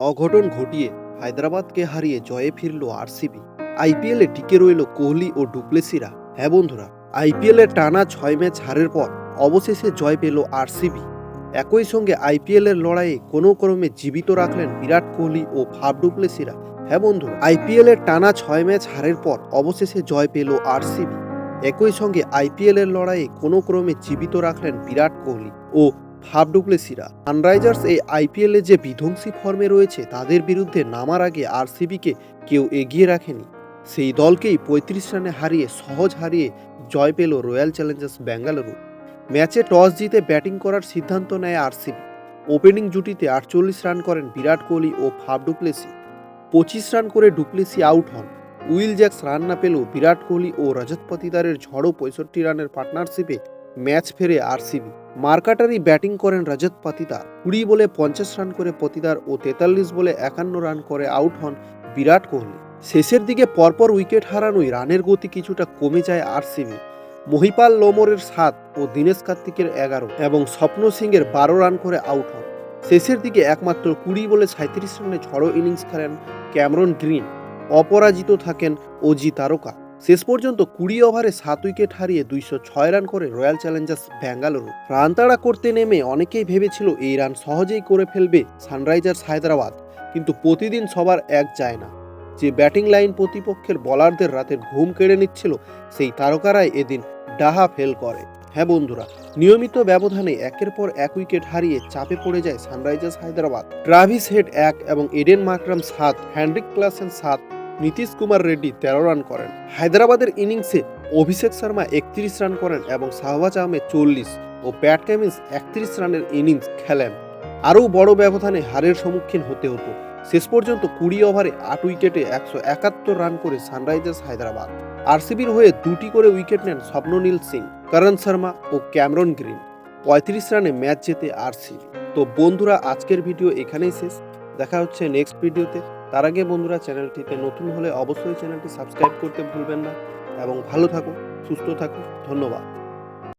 অঘটন ঘটিয়ে হায়দ্রাবাদকে হারিয়ে জয়ে ফিরল আরসিবি। আইপিএলে টিকে রইল কোহলি ও ডুপ্লেসিরা। হ্যাঁ বন্ধুরা, আইপিএলে টানা ছয় ম্যাচ হারের পর অবশেষে জয় পেল আরসিবি। একই সঙ্গে আইপিএলের লড়াইয়ে কোনো ক্রমে জীবিত রাখলেন বিরাট কোহলি ও ফাব ডুপ্লেসিরা। হ্যাঁ বন্ধুরা আইপিএলের টানা ছয় ম্যাচ হারের পর অবশেষে জয় পেল আরসিবি। একই সঙ্গে আইপিএলের লড়াইয়ে কোনো ক্রমে জীবিত রাখলেন বিরাট কোহলি ও ফাব ডুপ্লেসিরা সানরাইজার্স এই আইপিএলে যে বিধ্বংসী ফর্মে রয়েছে, তাদের বিরুদ্ধে নামার আগে আরসিবিকে কেউ এগিয়ে রাখেনি। সেই দলকেই পঁয়ত্রিশ রানে হারিয়ে, সহজ হারিয়ে জয় পেল রয়্যাল চ্যালেঞ্জার্স বেঙ্গালুরু ম্যাচে টস জিতে ব্যাটিং করার সিদ্ধান্ত নেয় আরসিবি। ওপেনিং জুটিতে আটচল্লিশ রান করেন বিরাট কোহলি ও ফাব ডুপ্লেসি পঁচিশ রান করে ডুপ্লেসি আউট হন। উইল জ্যাক্স রান না পেলেও বিরাট কোহলি ও রজত পাতিদারের ঝড়ো পঁয়ষট্টি রানের পার্টনারশিপে ম্যাচ ফেরে আরসিবি। মার্কাটারি ব্যাটিং করেন রজত পাতিদার। কুড়ি বলে পঞ্চাশ রান করে পতিদার ও তেতাল্লিশ বলে একান্ন রান করে আউট হন বিরাট কোহলি। শেষের দিকে পরপর উইকেট হারানোই রানের গতি কিছুটা কমে যায় আর আরসিবি। মহিপাল লোমরের সাত ও দীনেশ কার্তিকের এগারো এবং স্বপ্ন সিংয়ের বারো রান করে আউট হন। শেষের দিকে একমাত্র কুড়ি বলে সাঁত্রিশ রানে ঝড়ো ইনিংস খেলেন ক্যামরন গ্রিন। অপরাজিত থাকেন অজি তারকা। শেষ পর্যন্ত কুড়ি ওভারে সাত উইকেট হারিয়ে দুইশো ছয় রান করে রয়্যাল চ্যালেঞ্জার্স বেঙ্গালুরু রান তাড়া করতে নেমে অনেকেই ভেবেছিল এই রান সহজেই করে ফেলবে সানরাইজার্স হায়দ্রাবাদ, কিন্তু প্রতিদিন সবার এক যায় না। যে ব্যাটিং লাইন প্রতিপক্ষের বলারদের রাতের ঘুম কেড়ে নিচ্ছিল, সেই তারকারাই এদিন ডাহা ফেল করে। হ্যাঁ বন্ধুরা, নিয়মিত ব্যবধানে একের পর এক উইকেট হারিয়ে চাপে পড়ে যায় সানরাইজার্স হায়দ্রাবাদ। ট্রাভিস হেড এক এবং এডেন মাকরাম সাত, হ্যান্ড্রিক ক্লাসেন সাত নীতিশ কুমার রেড্ডি তেরো রান করেন। হায়দ্রাবাদের ইনিংসে অভিষেক শর্মা একত্রিশ রান করেন এবং শাহবাজ আহমেদ চল্লিশ ও প্যাট ক্যামিন্স একত্রিশ রানের ইনিংস খেলেন। আরও বড় ব্যবধানে হারের সম্মুখীন হতে হতো। শেষ পর্যন্ত কুড়ি ওভারে আট উইকেটে একশো একাত্তর রান করে সানরাইজার্স হায়দ্রাবাদ। আরসিবির হয়ে দুটি করে উইকেট নেন স্বপ্ননীল সিং, করণ শর্মা ও ক্যামরন গ্রিন। পঁয়ত্রিশ রানে ম্যাচ জেতে আরসিবি। তো বন্ধুরা, আজকের ভিডিও এখানেই শেষ। দেখা হচ্ছে নেক্সট ভিডিওতে। তার আগে বন্ধুরা চ্যানেলটিতে নতুন হলে অবশ্যই চ্যানেলটি সাবস্ক্রাইব করতে ভুলবেন না। এবং ভালো থাকুন, সুস্থ থাকুন, ধন্যবাদ।